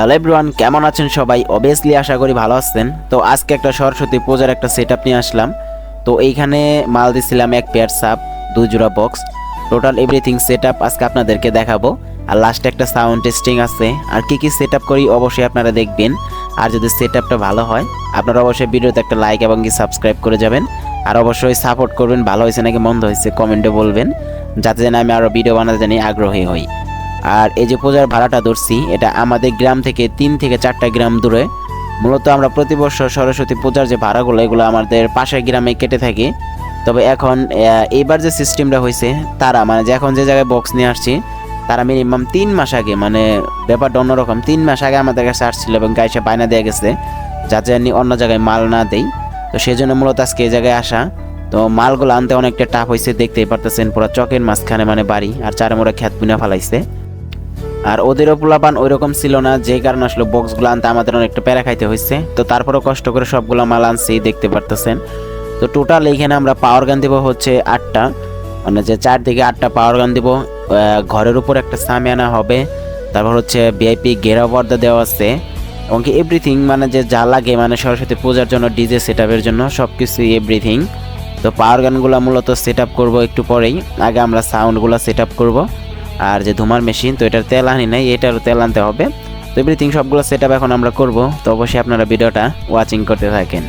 Hello everyone কেমন আছেন সবাই? অবভিয়াসলি আশা করি ভালো আছেন। তো আজকে একটা সরস্বতী পূজার একটা সেট নিয়ে আসলাম। তো এইখানে মাল দিছিলাম এক পেয়ার সাপ, দুই জোড়া বক্স টোটাল এভরিথিং সেট আজকে আপনাদেরকে দেখাবো। আর লাস্টে একটা সাউন্ড টেস্টিং আছে। আর কি কি সেট করি অবশ্যই আপনারা দেখবেন। আর যদি সেট ভালো হয়, আপনারা অবশ্যই ভিডিওতে একটা লাইক এবং কি সাবস্ক্রাইব করে যাবেন। আর অবশ্যই সাপোর্ট করবেন। ভালো হয়েছে নাকি মন্দ হয়েছে কমেন্টে বলবেন। যাতে যেন আমি আরও ভিডিও বানাতে জানি, আগ্রহী হই। আর এই যে পূজার ভাড়াটা ধরছি এটা আমাদের গ্রাম থেকে তিন থেকে চারটা গ্রাম দূরে। মূলত আমরা প্রতি বছর সরস্বতী পূজার যে ভাড়াগুলো এগুলো আমাদের পাশের গ্রামে কেটে থাকি। তবে এখন আহ, এইবার যে সিস্টেমটা হয়েছে তারা মানে যে এখন যে জায়গায় বক্স নিয়ে আসছি তারা মিনিমাম তিন মাস আগে মানে ব্যাপারটা অন্যরকম তিন মাস আগে আমাদের কাছে আসছিল এবং গাইসে বায়না দেওয়া গেছে যাতে অন্য জায়গায় মাল না দেই। তো সেই জন্য মূলত আজকে এই জায়গায় আসা। তো মালগুলো আনতে অনেকটা টাফ হয়েছে দেখতেই পারতেছেন পুরো চকের মাঝখানে মানে বাড়ি আর চারমোড়া খ্যাত বুনা ফেলাইছে। আর ওদেরও পোলাপান ওই রকম ছিল না, যে কারণে আসলে বক্সগুলো আনতে আমাদের অনেকটা প্যারা খাইতে হয়েছে তো তারপরেও কষ্ট করে সবগুলো মাল আনছি, দেখতে পারতেছেন। তো টোটাল এইখানে আমরা পাওয়ার গান দিব হচ্ছে আটটা। মানে যে চারদিকে আটটা পাওয়ার গান দিব। ঘরের উপর একটা সামিয়ানা হবে। তারপর হচ্ছে ভিআইপি ঘেরা পর্দা দেওয়া আছে। এবং কি এভরিথিং মানে যে যা লাগে মানে সরস্বতী পূজার জন্য ডিজে সেট আপের জন্য সব কিছুই এভরিথিং তো পাওয়ার গানগুলো মূলত সেট আপ করব একটু পরেই। আগে আমরা সাউন্ডগুলো সেট আপ করব। আর যে ধুমার মেশিন তো এটার তেল আনি নাই, এটারও তেল আনতে হবে। তো এভরিথিং সবগুলো সেট এখন আমরা করব। তো অবশ্যই আপনারা ভিডিওটা ওয়াচিং করতে থাকেন।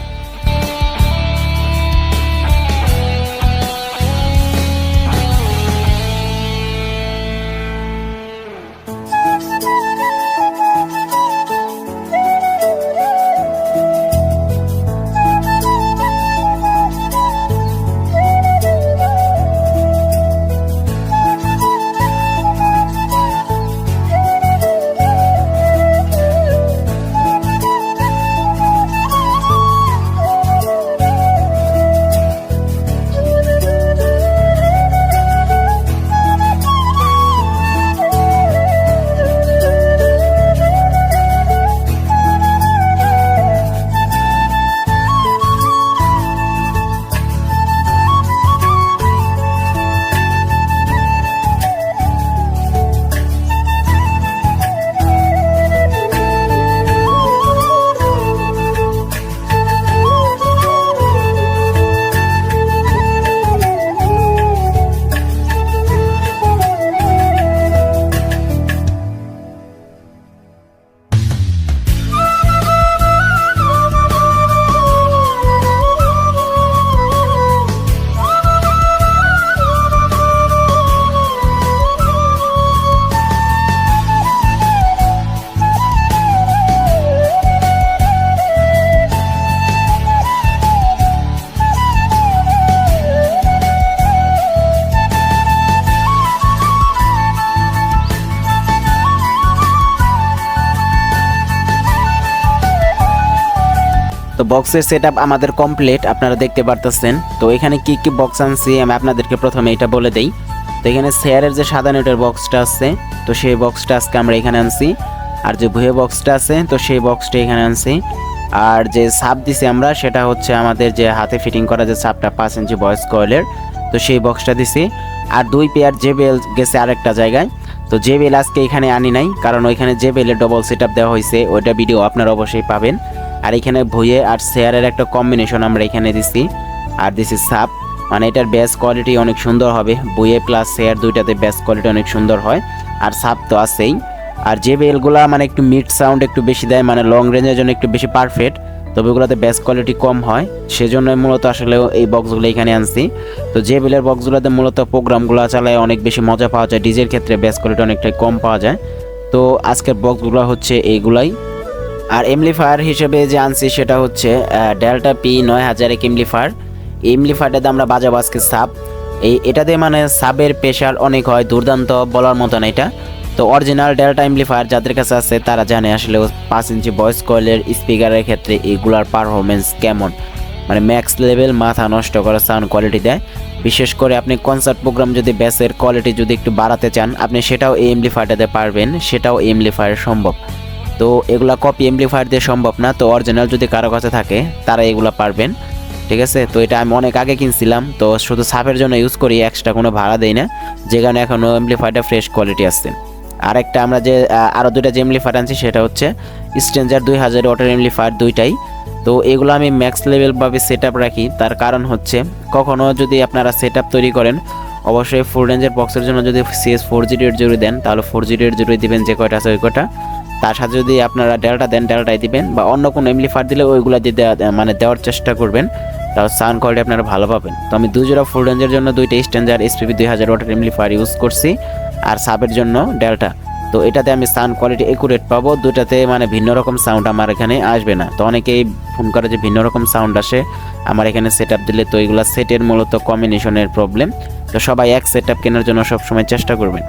তো বক্সের সেট আমাদের কমপ্লিট আপনারা দেখতে পারতেছেন। তো এখানে কি কি বক্স আনছি, আমি আপনাদেরকে প্রথমে এটা বলে দেই। তো এখানে শেয়ারের যে সাদা নেটের বক্সটা আছে, তো সেই বক্সটা আজকে আমরা এখানে আনছি। আর যে ভুয়ে বক্সটা আছে, তো সেই বক্সটা এখানে আনছি। আর যে সাপ দিছি আমরা, সেটা হচ্ছে আমাদের যে হাতে ফিটিং করা যে সাপটা পাঁচ ইঞ্চি বয়স কয়েলের তো সেই বক্সটা দিছি। আর দুই পেয়ার যে বেল গেছে আরেকটা জায়গায়। তো যে বেল আজকে এখানে আনি নাই, কারণ ওইখানে যে বেলের ডবল সেট আপ দেওয়া হয়েছে, ওইটা ভিডিও আপনারা অবশ্যই পাবেন। আর এখানে ভুয়ে আর শেয়ারের একটা কম্বিনেশন আমরা এখানে দিছি। আর দিছি সাপ মানে এটার বেস কোয়ালিটি অনেক সুন্দর হবে। বইয়ে প্লাস শেয়ার দুইটাতে বেস কোয়ালিটি অনেক সুন্দর হয়। আর সাপ তো আছেই। আর যে বেলগুলা মানে একটু মিড সাউন্ড একটু বেশি দেয় মানে লং রেঞ্জের জন্য একটু বেশি পারফেক্ট তবে ওগুলোতে বেস কোয়ালিটি কম হয়। সেজন্য মূলত আসলে এই বক্সগুলো এখানে আনছি। তো যে বেলের বক্সগুলোতে মূলত প্রোগ্রামগুলো চালায়, অনেক বেশি মজা পাওয়া যায়। ডিজের ক্ষেত্রে বেস কোয়ালিটি অনেকটাই কম পাওয়া যায়। তো আজকের বক্সগুলো হচ্ছে এইগুলাই। আর এমলিফায়ার হিসেবে যে আনছি সেটা হচ্ছে ডেল্টা পি নয় হাজার এক এমলিফায়ার। এমলিফায়ারটাতে আমরা বাজাবো আজকে সাব এই এটাতে মানে সাবের প্রেশার অনেক হয়, দুর্দান্ত বলার মতন এটা। তো অরিজিনাল ডেল্টা এমপ্লিফায়ার যাদের কাছে আছে, তারা জানে আসলে পাঁচ ইঞ্চি ভয়েস কয়েলের স্পিকারের ক্ষেত্রে এগুলার পারফরমেন্স কেমন। মানে ম্যাক্স লেভেল মাথা নষ্ট করা সাউন্ড কোয়ালিটি দেয়। বিশেষ করে আপনি কনসার্ট প্রোগ্রাম যদি ব্যাসের কোয়ালিটি যদি একটু বাড়াতে চান, আপনি সেটাও এই এমপ্লিফায়ারটাতে পারবেন, সেটাও এই এমপ্লিফায়ার সম্ভব। তো এগুলা কপি এমপ্লিফায়ার দিয়ে সম্ভব না। তো অরিজিনাল যদি কারও কাছে থাকে, তারা এগুলা পারবেন। ঠিক আছে? তো এটা আমি অনেক আগে কিনছিলাম। তো শুধু সাপের জন্য ইউজ করি এক্সট্রা কোনো ভাড়া দেই না। যে কারণে এখনও এমপ্লিফায়ারটা ফ্রেশ কোয়ালিটি আসছে আর একটা আমরা যে আরও আরও দুইটা যে এমলিফায়ার আনছি, সেটা হচ্ছে স্ট্রেঞ্জার দুই হাজার ওয়াটার এমলিফায়ার দুইটাই। তো এগুলো আমি ম্যাক্স লেভেলভাবে সেট আপ রাখি। তার কারণ হচ্ছে কখনও যদি আপনারা সেট আপ তৈরি করেন, অবশ্যই ফুল রেঞ্জের বক্সের জন্য যদি CS four zero eight zero দেন, তাহলে ফোর জিরো এইট জিরো দেবেন যে কয়টা আছে ওই কয়টা। তার সাথে যদি আপনারা ডেল্টা দেন ডেল্টাই দিবেন বা অন্য কোনো এমলিফায়ার দিলে ওইগুলো দিয়ে মানে দেওয়ার চেষ্টা করবেন। তাহলে সাউন্ড কোয়ালিটি আপনারা ভালো পাবেন। তো আমি দুই জোড়া ফুল রেঞ্জের জন্য দুইটা স্ট্যান্ডার এসপিপি দুই হাজার ওয়াটার এমলিফায়ার ইউজ করছি আর সাবের জন্য ডেল্টা তো এটাতে আমি সাউন্ড কোয়ালিটি একুরেট পাবো দুটাতে মানে ভিন্ন রকম সাউন্ড আমার এখানে আসবে না। তো অনেকেই ফোন করে যে ভিন্ন রকম সাউন্ড আসে, আমার এখানে সেট দিলে তো এগুলো সেটের মূলত কম্বিনেশনের প্রবলেম তো সবাই এক সেট কেনার জন্য সবসময় চেষ্টা করবেন।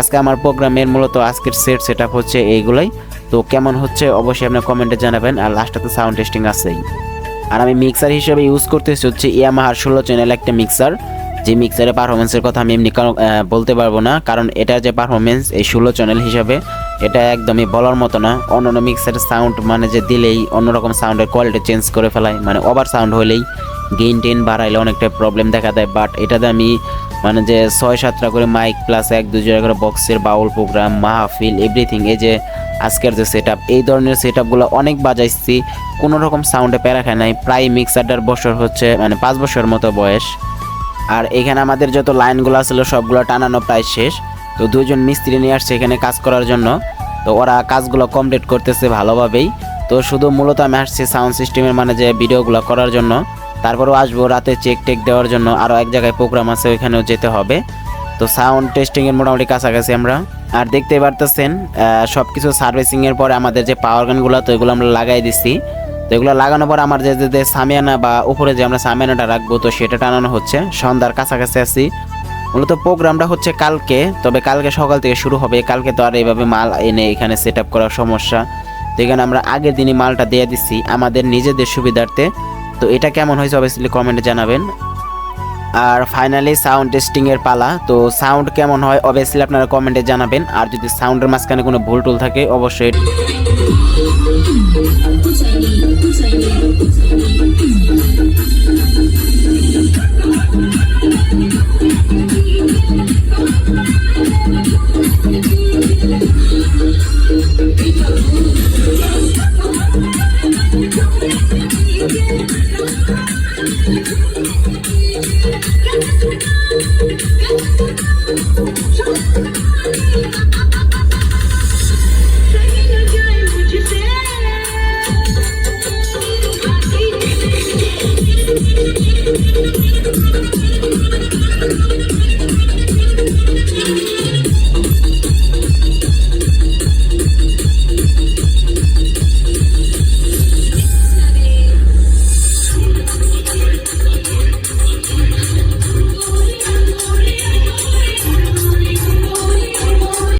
আজকে আমার প্রোগ্রামের মূলত আজকের সেট সেট হচ্ছে এইগুলাই। তো কেমন হচ্ছে অবশ্যই আপনার কমেন্টে জানাবেন আর লাস্টে তো সাউন্ড টেস্টিং আছেই। আর আমি মিক্সার হিসেবে ইউজ করতেছি হচ্ছে ইয়ামাহার ষোলো চ্যানেল একটা মিক্সার যে মিক্সারের পারফরমেন্সের কথা আমি এমনি বলতে পারব না। কারণ এটার যে পারফরমেন্স এই ষোলো চ্যানেল হিসাবে, এটা একদমই বলার মতো না। অন্য অন্য মিক্সারের সাউন্ড মানে যে দিলেই অন্যরকম সাউন্ডের কোয়ালিটি চেঞ্জ করে ফেলায় মানে ওভার সাউন্ড হলেই গেইন টেন বাড়াইলে অনেকটা প্রবলেম দেখা দেয়। বাট এটাতে আমি মানে যে ছয় সাতটা করে মাইক প্লাস এক, দুই জোড়া করে বক্সের বাউল প্রোগ্রাম মাহফিল এভরিথিং এই যে আজকের যে সেট এই ধরনের সেট অনেক বাজাইছি। কোনো রকম সাউন্ডে প্যারা খায় নাই। প্রায় মিক্সারটার বছর হচ্ছে মানে পাঁচ বছর মতো বয়স। আর এখানে আমাদের যত লাইনগুলো ছিল, সবগুলো টানানো প্রায় শেষ। তো দুজন মিস্ত্রি নিয়ে আসছে এখানে কাজ করার জন্য। তো ওরা কাজগুলো কমপ্লিট করতেছে ভালোভাবেই। তো শুধু মূলত আমি আসছি সাউন্ড সিস্টেমের মানে যে ভিডিওগুলো করার জন্য। তারপরেও আসব রাতে চেক টেক দেওয়ার জন্য। আরও এক জায়গায় প্রোগ্রাম আছে, ওইখানেও যেতে হবে। তো সাউন্ড টেস্টিংয়ের মোটামুটি কাছাকাছি আমরা। আর দেখতে পারতেছেন সব কিছু সার্ভিসিংয়ের পরে আমাদের যে পাওয়ার গানগুলো তো এগুলো আমরা লাগাই দিচ্ছি তো এগুলো লাগানোর পর আমার যে, যে- যে সামিয়ানা বা উপরে যে আমরা সামিয়ানাটা রাখব, তো সেটা টানানো হচ্ছে। সন্ধ্যার কাছাকাছি আছি। মূলত প্রোগ্রামটা হচ্ছে কালকে, তবে কালকে সকাল থেকে শুরু হবে। কালকে তো আর এইভাবে মাল এনে এখানে সেট আপ করার সমস্যা। তো এখানে আমরা আগের দিনই মালটা দিয়ে দিচ্ছি আমাদের নিজেদের সুবিধার্থে তো এটা কেমন হয়েছে অবভিয়াসলি কমেন্টে জানাবেন। আর ফাইনালি সাউন্ড টেস্টিংয়ের পালা, তো সাউন্ড কেমন হয় অবভিয়াসলি আপনারা কমেন্টে জানাবেন। আর যদি সাউন্ডের মাঝখানে কোনো ভুল টুল থাকে, অবশ্যই